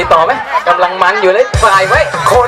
ีต่อไหมกำลังมันอยู่เลยฝ่ายไว้ คน